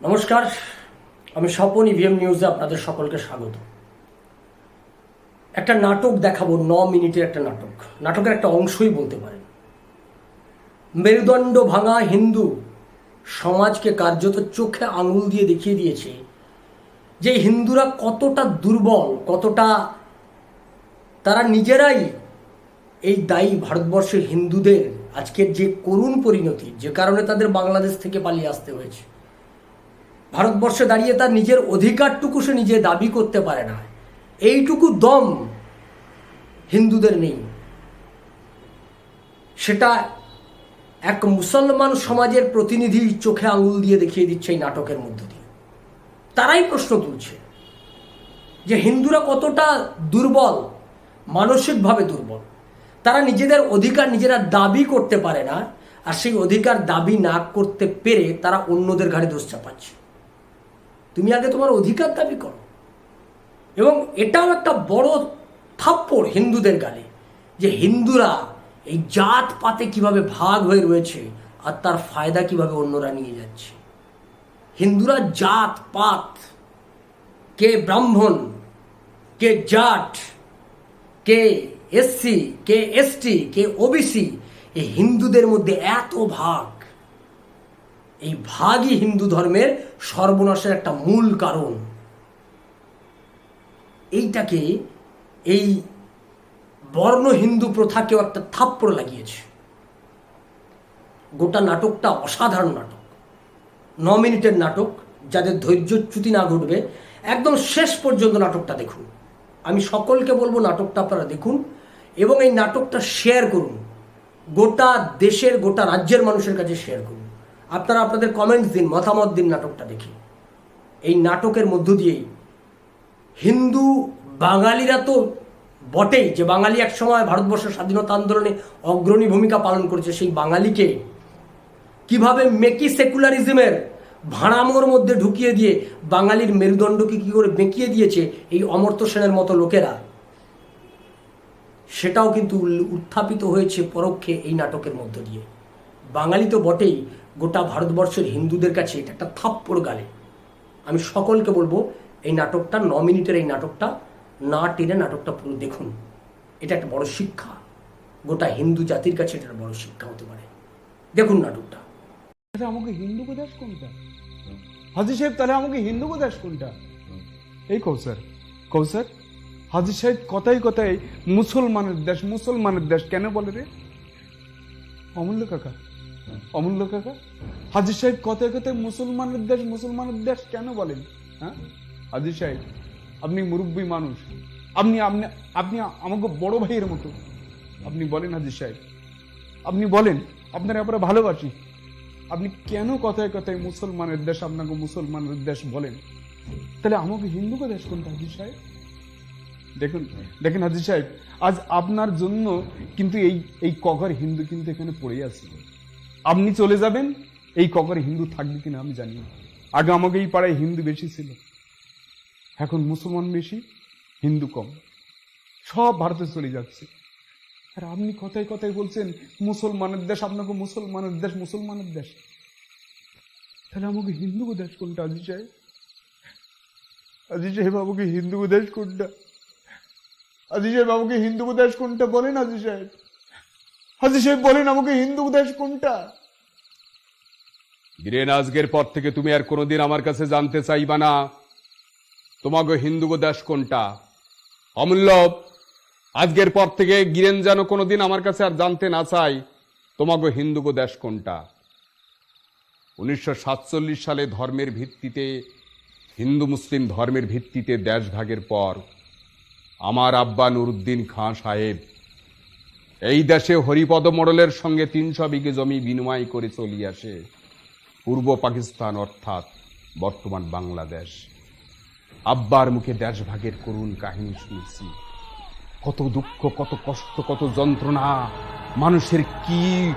নমস্কার, আমি স্বপন ইভিএম নিউজে আপনাদের সকলকে স্বাগত। একটা নাটক দেখাবো, ন মিনিটের একটা নাটক। নাটকের একটা অংশই বলতে পারেন। মেরুদণ্ড ভাঙা হিন্দু সমাজকে কার্যত চোখে আঙুল দিয়ে দেখিয়ে দিয়েছে যে হিন্দুরা কতটা দুর্বল, কতটা তারা নিজেরাই এই দায়ী ভারতবর্ষের হিন্দুদের আজকের যে করুণ পরিণতি, যে কারণে তাদের বাংলাদেশ থেকে পালিয়ে আসতে হয়েছে। ভারতবর্ষে দাঁড়িয়ে তার নিজের অধিকারটুকু সে নিজে দাবি করতে পারে না। এইটুকু দম হিন্দুদের নেই। সেটা এক মুসলমান সমাজের প্রতিনিধি চোখে আঙুল দিয়ে দেখিয়ে দিচ্ছে এই নাটকের মধ্য দিয়ে। তারাই প্রশ্ন তুলছে যে হিন্দুরা কতটা দুর্বল, মানসিকভাবে দুর্বল। তারা নিজেদের অধিকার নিজেরা দাবি করতে পারে না, আর সেই অধিকার দাবি না করতে পেরে তারা অন্যদের ঘাড়ে দোষ চাপাচ্ছে। তুমি আগে তোমার অধিকার দাবি করো। এবং এটাও একটা বড় থাপ্পড় হিন্দুদের গালে, যে হিন্দুরা এই জাত পাতে কীভাবে ভাগ হয়ে রয়েছে আর তার ফায়দা কীভাবে অন্যরা নিয়ে যাচ্ছে। হিন্দুরা জাত পাত কে ব্রাহ্মণ, কে জাট, কে এসসি, কে এসটি, কে ওবিসি, এই হিন্দুদের মধ্যে এত ভাগ। এই ভাগই হিন্দু ধর্মের সর্বনাশের একটা মূল কারণ। এইটাকে এই বর্ণ হিন্দু প্রথাকেও একটা থাপ্পড় লাগিয়েছে। গোটা নাটকটা অসাধারণ নাটক। ন মিনিটের নাটক, যাদের ধৈর্যচ্যুতি না ঘটবে, একদম শেষ পর্যন্ত নাটকটা দেখুন। আমি সকলকে বলব নাটকটা আপনারা দেখুন এবং এই নাটকটা শেয়ার করুন। গোটা দেশের, গোটা রাজ্যের মানুষের কাছে শেয়ার করুন। আপনারা আপনাদের কমেন্টস দিন, মতামত দিন নাটকটা দেখি। এই নাটকের মধ্য দিয়েই। হিন্দু বাঙালিরা তো বটেই যে বাঙালি একসময় ভারতবর্ষের স্বাধীনতা আন্দোলনে অগ্রণী ভূমিকা পালন করেছে, সেই বাঙালিকে কীভাবে মেকি সেকুলারিজমের ভাড়ামোর মধ্যে ঢুকিয়ে দিয়ে বাঙালির মেরুদণ্ডকে কি করে বেঁকিয়ে দিয়েছে এই অমর্ত্য সেনের মতো লোকেরা? সেটাও কিন্তু উত্থাপিত হয়েছে পরোক্ষে এই নাটকের মধ্য দিয়ে। বাঙালি তো বটেই গোটা ভারতবর্ষের হিন্দুদের কাছে এটা একটা থাপ্পড় গালে। আমি সকলকে বলব, এই নাটকটা, ন মিনিটের এই নাটকটা, না টেনে নাটকটা পুরো দেখুন। এটা একটা বড় শিক্ষা। গোটা হিন্দু জাতির কাছে এটা বড় শিক্ষা হতে পারে। দেখুন নাটকটা। আমাকে হিন্দুকে দেশ কোনটা? হাজি সাহেব, তাহলে আমাকে হিন্দুকে দেশ কোনটা? এই কৌসার কৌসার, হাজি সাহেব কথাই কথাই মুসলমানের দেশ মুসলমানের দেশ কেন বলে রে? অমূল্য কাকা অমূল্য কাকা? হাজির সাহেব কথায় কথায় মুসলমানের দেশ মুসলমানের দেশ কেন বলেন? হ্যাঁ? হাজির সাহেব, আপনি মুরব্বী মানুষ। আপনি আপনি আপনি আমাকে বড় ভাইয়ের মতো। আপনি বলেন হাজির সাহেব। আপনি বলেন, আপনার ব্যাপারে ভালোবাসি। আপনি কেন কথায় কথায় মুসলমানের দেশ আপনাকে মুসলমানের দেশ বলেন? তাহলে আমাকে হিন্দুকে দেশ কোনটা, হাজির সাহেব? দেখুন, দেখেন হাজির সাহেব, আজ আপনার জন্য কিন্তু এই এই কগর হিন্দু কিন্তু এখানে পড়ে আছে। আপনি চলে যাবেন? এই কগর হিন্দু থাকবে কিনা আমি জানি না। আগে আমাকে এই পাড়ায় হিন্দু বেশি ছিল। এখন মুসলমান বেশি, হিন্দু কম। সব ভারতে চলে যাচ্ছে। আর আপনি কথায় কথায় বলছেন, মুসলমানের দেশ, আপনাকে মুসলমানের দেশ মুসলমানের দেশ। তাহলে আমাকে হিন্দু দেশ কোনটা আজি সাহেব? আজি সাহেব, আমাকে হিন্দু দেশ কোনটা? আজি সাহেব, আমাকে হিন্দু দেশ কোনটা বলেন আজি সাহেব? হাজি সাহেব বলেন, আমাকে হিন্দু দেশ কোনটা? গিরেন আজকের পর থেকে তুমি আর কোনোদিন আমার কাছে জানতে চাইবা না। তোমাকে হিন্দু দেশ কোনটা? অমূল্য আজকের পর থেকে গিরেন যেন কোনোদিন আমার কাছে আর জানতে না চাই তোমাকে হিন্দু দেশ কোনটা? উনিশশো সাতচল্লিশ সালে ধর্মের ভিত্তিতে, হিন্দু মুসলিম ধর্মের ভিত্তিতে দেশ ভাগের পর, আমার আব্বা নুরুদ্দিন খাঁ সাহেব এই দেশে হরিপদ মোড়লের সঙ্গে তিনশো বিঘে জমি বিনিময় করে চলিয়ে আসে। পূর্ব পাকিস্তান অর্থাৎ বর্তমান বাংলাদেশ। আব্বার মুখে দেশভাগের করুণ কাহিনী শুনেছি। কত দুঃখ, কত কষ্ট, কত যন্ত্রণা। মানুষের কি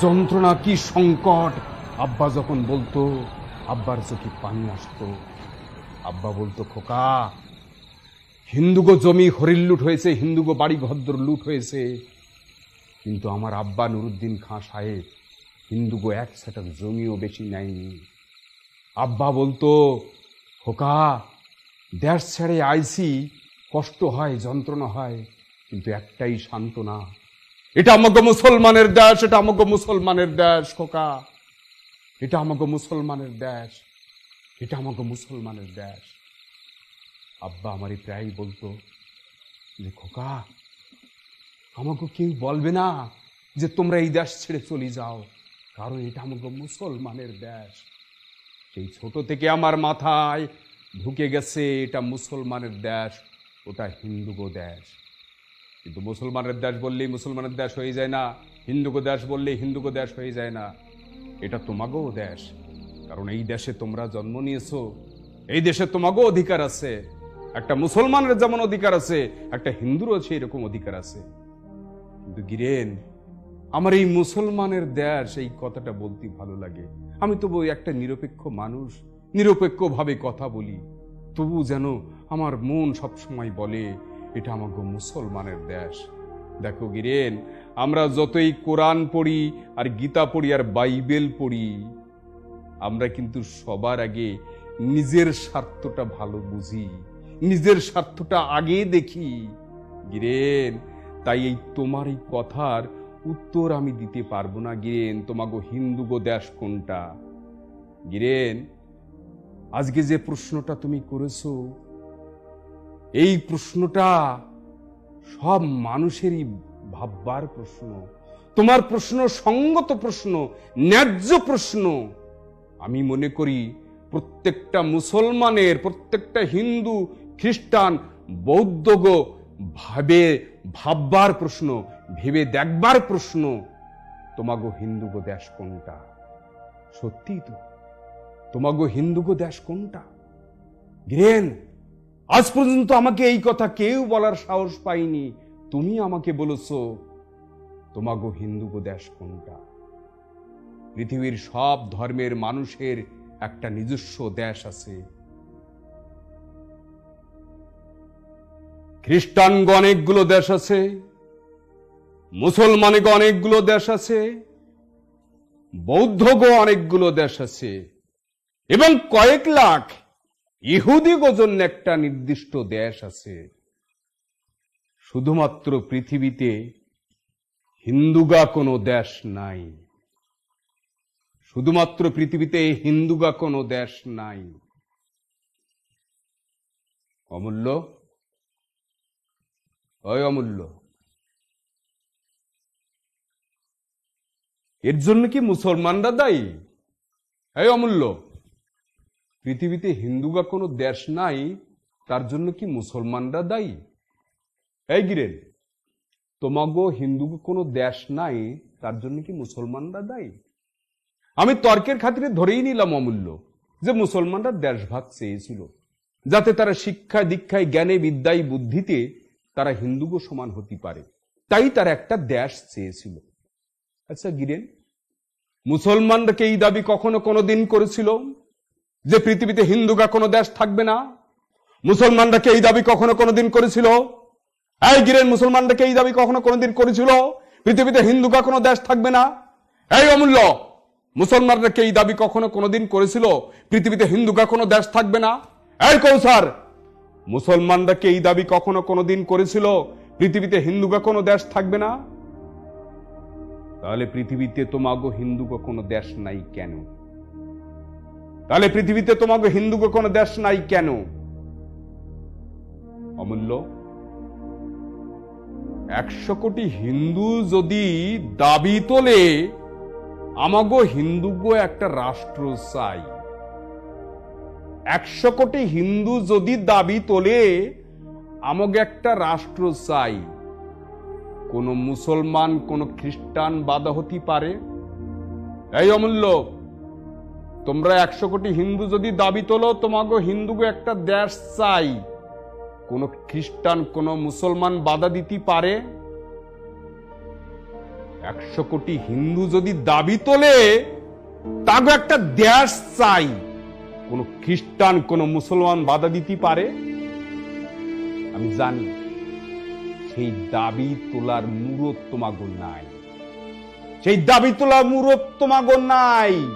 যন্ত্রণা, কি সংকট। আব্বা যখন বলতো, আব্বার চোখে পানি আসতো। আব্বা বলতো, খোকা, হিন্দুগো জমি হরিণ লুট হয়েছে, হিন্দুগো বাড়ি ভদ্র লুট হয়েছে। কিন্তু আমার আব্বা নুরুদ্দিন খাঁ সাহেব হিন্দু গো এক সেটার জমিও বেশি নেয়নি। আব্বা বলতো, খোকা, দেশ ছেড়ে আইসি, কষ্ট হয়, যন্ত্রণা হয়, কিন্তু একটাই সান্ত্বনা, এটা আমাকে মুসলমানের দেশ, এটা আমাকে মুসলমানের দেশ, খোকা, এটা আমাকে মুসলমানের দেশ, এটা আমাকে মুসলমানের দেশ। আব্বা আমারই প্রায় বলতো, যে খোকা আমাকে কেউ বলবে না যে তোমরা এই দেশ ছেড়ে চলে যাও। কারণ এটা আমাকে মুসলমানের দেশ। সেই ছোট থেকে আমার মাথায় ঢুকে গেছে, এটা মুসলমানের দেশ, ওটা হিন্দুগো দেশ। কিন্তু মুসলমানের দেশ বললেই মুসলমানের দেশ হয়ে যায় না, হিন্দুগো দেশ বললেই হিন্দুগো দেশ হয়ে যায় না। এটা তোমাগো দেশ। কারণ এই দেশে তোমরা জন্ম নিয়েছো, এই দেশে তোমাগো অধিকার আছে। একটা মুসলমানের যেমন অধিকার আছে, একটা হিন্দুরও সেই রকম অধিকার আছে। কিন্তু গিরেন, আমার এই মুসলমানের দেশ, এই কথাটা বলতে ভালো লাগে। আমি তবু একটা নিরপেক্ষ মানুষ, নিরপেক্ষভাবে কথা বলি। তবু যেন আমার মন সবসময় বলে, এটা আমাকে মুসলমানের দেশ। দেখো গিরেন, আমরা যতই কোরআন পড়ি, আর গীতা পড়ি, আর বাইবেল পড়ি, আমরা কিন্তু সবার আগে নিজের স্বার্থটা ভালো বুঝি, নিজের স্বার্থটা আগে দেখি। গিরেন তাই এই তোমার এই কথার উত্তর আমি দিতে পারব না, গিরেন। তোমাগো হিন্দুগো দেশ কোনটা? গিরেন, আজকে যে প্রশ্নটা তুমি করেছ, এই প্রশ্নটা সব মানুষেরই ভাববার প্রশ্ন। তোমার প্রশ্ন সঙ্গত প্রশ্ন, ন্যায্য প্রশ্ন। আমি মনে করি প্রত্যেকটা মুসলমানের, প্রত্যেকটা হিন্দু, খ্রিস্টান বৌদ্ধগো ভাবে ভাববার প্রশ্ন, ভেবে দেখবার প্রশ্ন, তোমাগো হিন্দুগো দেশ কোনটা? সত্যি তো, তোমাগো হিন্দুগো দেশ কোনটা? গ্রেন, আজ পর্যন্ত আমাকে এই কথা কেউ বলার সাহস পাইনি তুমি আমাকে বলেছ, তোমাগো হিন্দুগো দেশ কোনটা? পৃথিবীর সব ধর্মের মানুষের একটা নিজস্ব দেশ আছে। খ্রিস্টানগো অনেকগুলো দেশ আছে মুসলমানগো অনেকগুলো দেশ আছে বৌদ্ধগো অনেকগুলো দেশ আছে, এবং কয়েক লাখ ইহুদিগো জন্য একটা নির্দিষ্ট দেশ আছে। শুধুমাত্র পৃথিবীতে হিন্দুগা কোনো দেশ নাই। শুধুমাত্র পৃথিবীতে হিন্দুগা কোনো দেশ নাই। অমূল্য ওই অমূল্য এর জন্য কি মুসলমানরা দায়ী? এই অমূল্য, পৃথিবীতে হিন্দুগা কোনো দেশ নাই, তার জন্য কি মুসলমানরা দায়ী? এই গিরেন, তোমাগো হিন্দুগো কোনো দেশ নাই, তার জন্য কি মুসলমানরা দায়ী? আমি তর্কের খাতিরে ধরেই নিলাম অমূল্য, যে মুসলমানরা দেশভাগ চেয়েছিল, যাতে তারা শিক্ষায় দীক্ষায় জ্ঞানে, বিদ্যায়, বুদ্ধিতে তারা হিন্দুগো সমান হতে পারে। তাই তারা একটা দেশ চেয়েছিল। আচ্ছা গিরেন, মুসলমানরা কি এই দাবি কখনো কোনো দিন করেছিল? যে পৃথিবীতে হিন্দুগা কোনো দেশ থাকবে না? মুসলমানরা কি এই দাবি কখনো কোনো দিন করেছিল? এই গিরেন, মুসলমানরা কি এই দাবি কখনো কোনো দিন করেছিল? পৃথিবীতে হিন্দুগা কোনো দেশ থাকবে না? এই অমূল্য, মুসলমানরা কি এই দাবি কখনো কোনোদিন করেছিল? পৃথিবীতে হিন্দুগা কোনো দেশ থাকবে না? এই কৌসার মুসলমানরা কি এই দাবি কখনো কোনোদিন করেছিল? পৃথিবীতে হিন্দুগা কোনো দেশ থাকবে না? তাহলে পৃথিবীতে তোমাগো হিন্দুগো কোনো দেশ নাই কেন? তাহলে পৃথিবীতে তোমাগো হিন্দুগো কোনো দেশ নাই কেন? অমূল্য। একশো কোটি হিন্দু যদি দাবি তোলে, আমাগো হিন্দুগো একটা রাষ্ট্র চাই। একশো কোটি হিন্দু যদি দাবি তোলে আমাকে একটা রাষ্ট্র চাই। কোন মুসলমান, কোন খ্রিস্টান বাধা হতে পারে? এই অমূল্য, তোমরা একশো কোটি হিন্দু যদি দাবি তোলো তোমাকে হিন্দুকে একটা দেশ চাই। কোন খ্রিস্টান, কোন মুসলমান বাধা দিতে পারে? একশো কোটি হিন্দু যদি দাবি তোলে তাকে একটা দেশ চাই। কোন খ্রিস্টান, কোন মুসলমান বাধা দিতে পারে? আমি জানি সেই দাবি তোলার মূরত তোমাগো নাই। সেই দাবি তোলার মূরত তোমাগো নাই।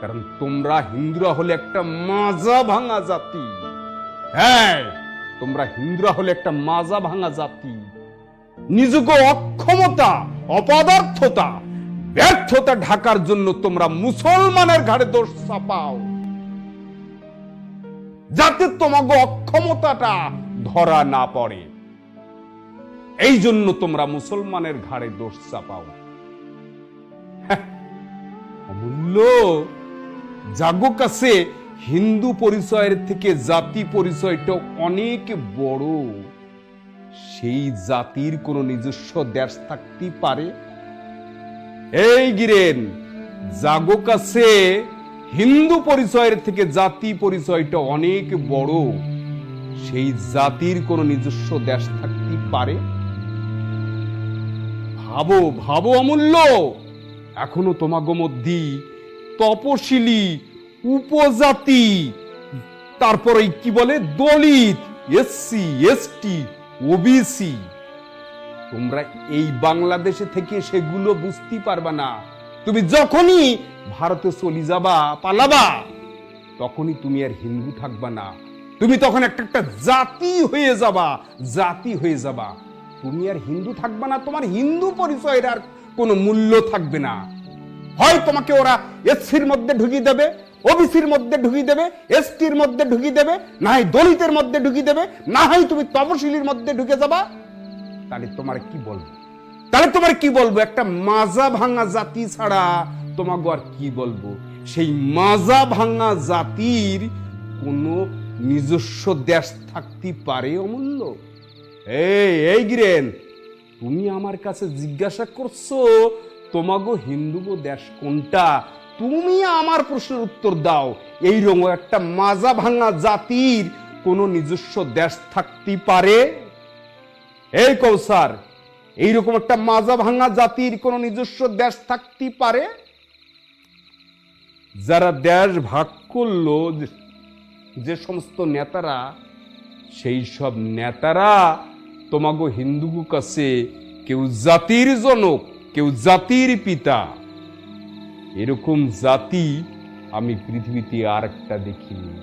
কারণ তোমরা হিন্দুরা হলে একটা মাজা ভাঙা জাতি। হ্যাঁ তোমরা হিন্দুরা হলে একটা মাজা ভাঙা জাতি। নিজকে অক্ষমতা, অপদার্থতা, ব্যর্থতা ঢাকার জন্য তোমরা মুসলমানের ঘাড়ে দোষ চাপাও। যাতে তোমাকে অক্ষমতাটা ধরা না পড়ে। এই জন্য তোমরা মুসলমানের ঘাড়ে দোষ চাপাও। হ্যাঁ, অমূল্য। জাগো কাছে হিন্দু পরিচয়ের থেকে জাতি পরিচয়টা অনেক বড়। সেই জাতির কোন নিজস্ব দেশ থাকতে পারে। এই গিরেন জাগো কাছে হিন্দু পরিচয়ের থেকে জাতি পরিচয়টা অনেক বড়। সেই জাতির কোন নিজস্ব দেশ থাকতে পারে। ভাবো ভাবো অমূল্য! এখনও তোমাগো মধ্যে তপশিলি, উপজাতি, তারপরে কি বলে? Dalit SC ST OBC. তোমরা এই বাংলাদেশে থেকে সেগুলো বুঝতে পারবা না। তুমি যখনই ভারতে চলি যাবা, পালাবা, তখনই তুমি আর হিন্দু থাকবা না। তুমি তখন একটা একটা জাতি হয়ে যাবা, জাতি হয়ে যাবা। তুমি আর হিন্দু থাকবা না, তোমার হিন্দু পরিচয়ের আর কোনো মূল্য থাকবে না। হয় তোমাকে ওরা এসসির মধ্যে ঢুকিয়ে দেবে, ওবিসির মধ্যে ঢুকিয়ে দেবে, এসটির মধ্যে ঢুকিয়ে দেবে, না হয় দলিতের মধ্যে ঢুকিয়ে দেবে, না হয় তুমি তপশিলির মধ্যে ঢুকে যাবা। তাহলে তোমার কি বলব? তাহলে তোমার কি বলব? একটা মাজা ভাঙা জাতি ছাড়া তোমাকে আর কি বলব? সেই মাজা ভাঙা জাতির কোনো নিজস্ব দেশ থাকতে পারে অমূল্য? এই এই গিরেন, তুমি আমার কাছে জিজ্ঞাসা করছ তোমাগো হিন্দু দেশ কোনটা? তুমি আমার প্রশ্নের উত্তর দাও। এই রকম একটা মাজা ভাঙা জাতির কোনো নিজস্ব দেশ থাকতে পারে? এই কৌসার এইরকম একটা মাজা ভাঙা জাতির কোন নিজস্ব দেশ থাকতে পারে? যারা দেশ ভাগ করল যে- সমস্ত নেতারা, সেই সব নেতারা তোমাগো হিন্দু কাছে কেউ জাতির জনক, কেউ জাতির পিতা। এরকম জাতি আমি পৃথিবীতে আর একটা দেখিনি।